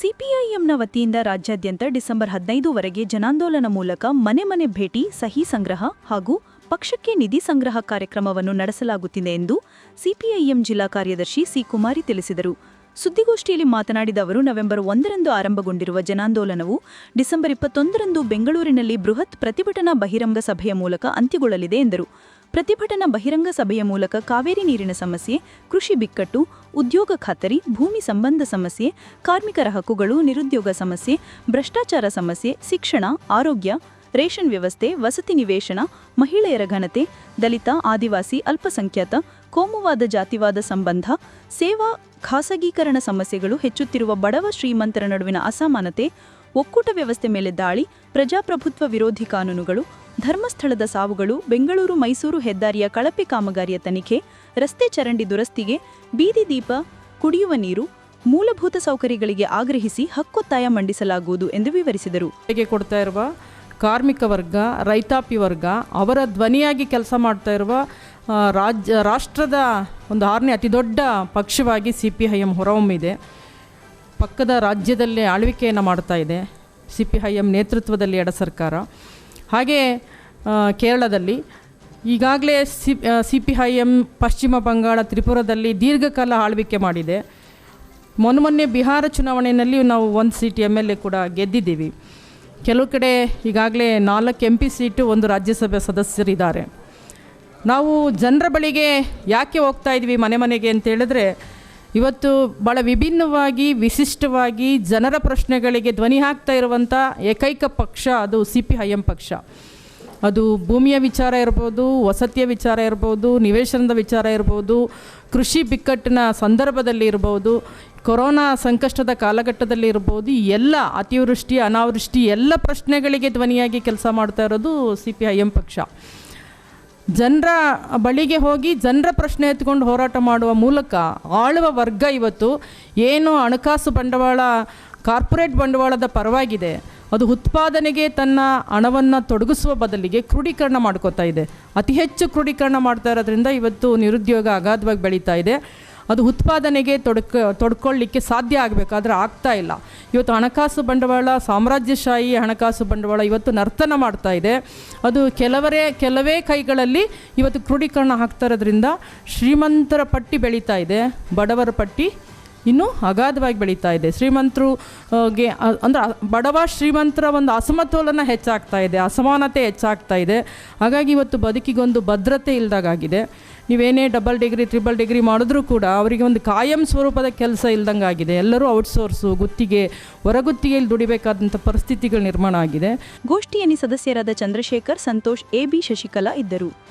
ಸಿಪಿಐಎಂನ ವತಿಯಿಂದ ರಾಜ್ಯಾದ್ಯಂತ ಡಿಸೆಂಬರ್ ಹದಿನೈದುವರೆಗೆ ಜನಾಂದೋಲನ ಮೂಲಕ ಮನೆ ಮನೆ ಭೇಟಿ, ಸಹಿ ಸಂಗ್ರಹ ಹಾಗೂ ಪಕ್ಷಕ್ಕೆ ನಿಧಿ ಸಂಗ್ರಹ ಕಾರ್ಯಕ್ರಮವನ್ನು ನಡೆಸಲಾಗುತ್ತಿದೆ ಎಂದು ಸಿಪಿಐಎಂ ಜಿಲ್ಲಾ ಕಾರ್ಯದರ್ಶಿ ಸಿ ಕುಮಾರಿ ತಿಳಿಸಿದರು. ಸುದ್ದಿಗೋಷ್ಠಿಯಲ್ಲಿ ಮಾತನಾಡಿದ ಅವರು, ನವೆಂಬರ್ ಒಂದರಂದು ಆರಂಭಗೊಂಡಿರುವ ಜನಾಂದೋಲನವು ಡಿಸೆಂಬರ್ ಇಪ್ಪತ್ತೊಂದರಂದು ಬೆಂಗಳೂರಿನಲ್ಲಿ ಬೃಹತ್ ಪ್ರತಿಭಟನಾ ಬಹಿರಂಗ ಸಭೆಯ ಮೂಲಕ ಅಂತ್ಯಗೊಳ್ಳಲಿದೆ ಎಂದರು. ಪ್ರತಿಭಟನಾ ಬಹಿರಂಗ ಸಭೆಯ ಮೂಲಕ ಕಾವೇರಿ ನೀರಿನ ಸಮಸ್ಯೆ, ಕೃಷಿ ಬಿಕ್ಕಟ್ಟು, ಉದ್ಯೋಗ ಖಾತರಿ, ಭೂಮಿ ಸಂಬಂಧ ಸಮಸ್ಯೆ, ಕಾರ್ಮಿಕರ ಹಕ್ಕುಗಳು, ನಿರುದ್ಯೋಗ ಸಮಸ್ಯೆ, ಭ್ರಷ್ಟಾಚಾರ ಸಮಸ್ಯೆ, ಶಿಕ್ಷಣ, ಆರೋಗ್ಯ, ರೇಷನ್ ವ್ಯವಸ್ಥೆ, ವಸತಿ ನಿವೇಶನ, ಮಹಿಳೆಯರ ಘನತೆ, ದಲಿತ, ಆದಿವಾಸಿ, ಅಲ್ಪಸಂಖ್ಯಾತ, ಕೋಮುವಾದ ಜಾತಿವಾದ ಸಂಬಂಧ, ಸೇವಾ ಖಾಸಗೀಕರಣ ಸಮಸ್ಯೆಗಳು ಹೆಚ್ಚುತ್ತಿರುವ ಬಡವ ಶ್ರೀಮಂತರ ನಡುವಿನ ಅಸಮಾನತೆ, ಒಕ್ಕೂಟ ವ್ಯವಸ್ಥೆ ಮೇಲೆ ದಾಳಿ, ಪ್ರಜಾಪ್ರಭುತ್ವ ವಿರೋಧಿ ಕಾನೂನುಗಳು ಧರ್ಮಸ್ಥಳದ ಸಾವುಗಳು ಬೆಂಗಳೂರು, ಮೈಸೂರು ಹೆದ್ದಾರಿಯ ಕಳಪೆ ಕಾಮಗಾರಿಯ ತನಿಖೆ, ರಸ್ತೆ ಚರಂಡಿ ದುರಸ್ತಿಗೆ ಬೀದಿ ದೀಪ, ಕುಡಿಯುವ ನೀರು, ಮೂಲಭೂತ ಸೌಕರ್ಯಗಳಿಗೆ ಆಗ್ರಹಿಸಿ ಹಕ್ಕೊತ್ತಾಯ ಮಂಡಿಸಲಾಗುವುದು ಎಂದು ವಿವರಿಸಿದರು. ಕೊಡ್ತಾ ಇರುವ ಕಾರ್ಮಿಕ ವರ್ಗ, ರೈತಾಪಿ ವರ್ಗ, ಅವರ ಧ್ವನಿಯಾಗಿ ಕೆಲಸ ಮಾಡ್ತಾ ಇರುವ ರಾಜ್ಯ, ರಾಷ್ಟ್ರದ ಒಂದು ಆರನೇ ಅತಿ ದೊಡ್ಡ ಪಕ್ಷವಾಗಿ ಸಿ ಪಿ ಐ ಎಂ ಹೊರಹೊಮ್ಮಿದೆ. ಪಕ್ಕದ ರಾಜ್ಯದಲ್ಲೇ ಆಳ್ವಿಕೆಯನ್ನು ಮಾಡ್ತಾ ಇದೆ. ಸಿ ಪಿ ಐ ಎಂ ನೇತೃತ್ವದಲ್ಲಿ ಎಡ ಸರ್ಕಾರ. ಹಾಗೆ ಕೇರಳದಲ್ಲಿ ಈಗಾಗಲೇ C C P I M Paschima Bangala ತ್ರಿಪುರದಲ್ಲಿ ದೀರ್ಘಕಾಲ ಆಳ್ವಿಕೆ ಮಾಡಿದೆ. ಮೊನ್ನೆ ಮೊನ್ನೆ ಬಿಹಾರ ಚುನಾವಣೆಯಲ್ಲಿ ನಾವು ಒಂದು ಸೀಟ್ ಎಂ ಎಲ್ ಎ ಕೂಡ ಗೆದ್ದಿದ್ದೀವಿ. ಕೆಲವು ಕಡೆ ಈಗಾಗಲೇ ನಾಲ್ಕು ಎಂ ಪಿ ಸೀಟು ಒಂದು ರಾಜ್ಯಸಭೆ ಸದಸ್ಯರಿದ್ದಾರೆ. ನಾವು ಜನರ ಬಳಿಗೆ ಯಾಕೆ ಹೋಗ್ತಾ ಇದ್ವಿ ಮನೆ ಮನೆಗೆ ಅಂತ ಹೇಳಿದ್ರೆ ಇವತ್ತು ಭಾಳ ವಿಭಿನ್ನವಾಗಿ, ವಿಶಿಷ್ಟವಾಗಿ ಜನರ ಪ್ರಶ್ನೆಗಳಿಗೆ ಧ್ವನಿ ಹಾಕ್ತಾ ಇರುವಂಥ ಏಕೈಕ ಪಕ್ಷ ಅದು ಸಿ ಪಿ ಐ ಎಂ ಪಕ್ಷ. ಅದು ಭೂಮಿಯ ವಿಚಾರ ಇರ್ಬೋದು, ವಸತಿಯ ವಿಚಾರ ಇರ್ಬೋದು, ನಿವೇಶನದ ವಿಚಾರ ಇರ್ಬೋದು, ಕೃಷಿ ಬಿಕ್ಕಟ್ಟಿನ ಸಂದರ್ಭದಲ್ಲಿ ಇರ್ಬೋದು, ಕೊರೋನಾ ಸಂಕಷ್ಟದ ಕಾಲಘಟ್ಟದಲ್ಲಿ ಇರ್ಬೋದು ಎಲ್ಲ ಅತಿವೃಷ್ಟಿ, ಅನಾವೃಷ್ಟಿ ಎಲ್ಲ ಪ್ರಶ್ನೆಗಳಿಗೆ ಧ್ವನಿಯಾಗಿ ಕೆಲಸ ಮಾಡ್ತಾ ಇರೋದು ಸಿ ಪಿ ಐ ಪಕ್ಷ. ಜನರ ಬಳಿಗೆ ಹೋಗಿ ಜನರ ಪ್ರಶ್ನೆ ಎತ್ಕೊಂಡು ಹೋರಾಟ ಮಾಡುವ ಮೂಲಕ ಆಳುವ ವರ್ಗ ಇವತ್ತು ಏನು ಹಣಕಾಸು ಬಂಡವಾಳ, ಕಾರ್ಪೊರೇಟ್ ಬಂಡವಾಳದ ಪರವಾಗಿದೆ. ಅದು ಉತ್ಪಾದನೆಗೆ ತನ್ನ ಹಣವನ್ನು ತೊಡಗಿಸುವ ಬದಲಿಗೆ ಕ್ರೋಢೀಕರಣ ಮಾಡ್ಕೋತಾ ಇದೆ. ಅತಿ ಹೆಚ್ಚು ಕ್ರೋಢೀಕರಣ ಮಾಡ್ತಾ ಇರೋದ್ರಿಂದ ಇವತ್ತು ನಿರುದ್ಯೋಗ ಅಗಾಧವಾಗಿ ಬೆಳೀತಾ ಇದೆ. ಅದು ಉತ್ಪಾದನೆಗೆ ತೊಡ್ಕ, ತೊಡ್ಕೊಳ್ಳಿಕ್ಕೆ ಸಾಧ್ಯ ಆಗಬೇಕಾದ್ರೆ ಆಗ್ತಾ ಇಲ್ಲ. ಇವತ್ತು ಹಣಕಾಸು ಬಂಡವಾಳ, ಸಾಮ್ರಾಜ್ಯಶಾಹಿ ಹಣಕಾಸು ಬಂಡವಾಳ ಇವತ್ತು ನರ್ತನ ಮಾಡ್ತಾ ಇದೆ. ಅದು ಕೆಲವರೇ, ಕೆಲವೇ ಕೈಗಳಲ್ಲಿ ಇವತ್ತು ಕ್ರೋಢೀಕರಣ ಆಗ್ತಾ ಇರೋದ್ರಿಂದ ಶ್ರೀಮಂತರ ಪಟ್ಟಿ ಬೆಳೀತಾ ಇದೆ, ಬಡವರ ಪಟ್ಟಿ ಇನ್ನೂ ಅಗಾಧವಾಗಿ ಬೆಳೀತಾ ಇದೆ. ಶ್ರೀಮಂತರು ಆ, ಗೆ ಅಂದ್ರೆ ಬಡವ ಶ್ರೀಮಂತರ ಒಂದು ಅಸಮತೋಲನ ಹೆಚ್ಚಾಗ್ತಾ ಇದೆ ಅಸಮಾನತೆ ಹೆಚ್ಚಾಗ್ತಾ ಇದೆ. ಹಾಗಾಗಿ ಇವತ್ತು ಬದುಕಿಗೊಂದು ಭದ್ರತೆ ಇಲ್ದಾಗಿದೆ ನೀವೇನೇ ಡಬಲ್ ಡಿಗ್ರಿ ತ್ರಿಬಲ್ ಡಿಗ್ರಿ ಮಾಡಿದ್ರೂ ಕೂಡ ಅವರಿಗೆ ಒಂದು ಕಾಯಂ ಸ್ವರೂಪದ ಕೆಲಸ ಇಲ್ದಂಗೆ ಆಗಿದೆ ಎಲ್ಲರೂ ಔಟ್ಸೋರ್ಸು ಗುತ್ತಿಗೆ ಹೊರಗುತ್ತಿಗೆಯಲ್ಲಿ ದುಡಿಬೇಕಾದಂಥ ಪರಿಸ್ಥಿತಿಗಳು ನಿರ್ಮಾಣ ಆಗಿದೆ. ಗೋಷ್ಠಿಯಲ್ಲಿ ಸದಸ್ಯರಾದ ಚಂದ್ರಶೇಖರ್ ಸಂತೋಷ್ ಎ ಬಿ ಶಶಿಕಲಾ ಇದ್ದರು.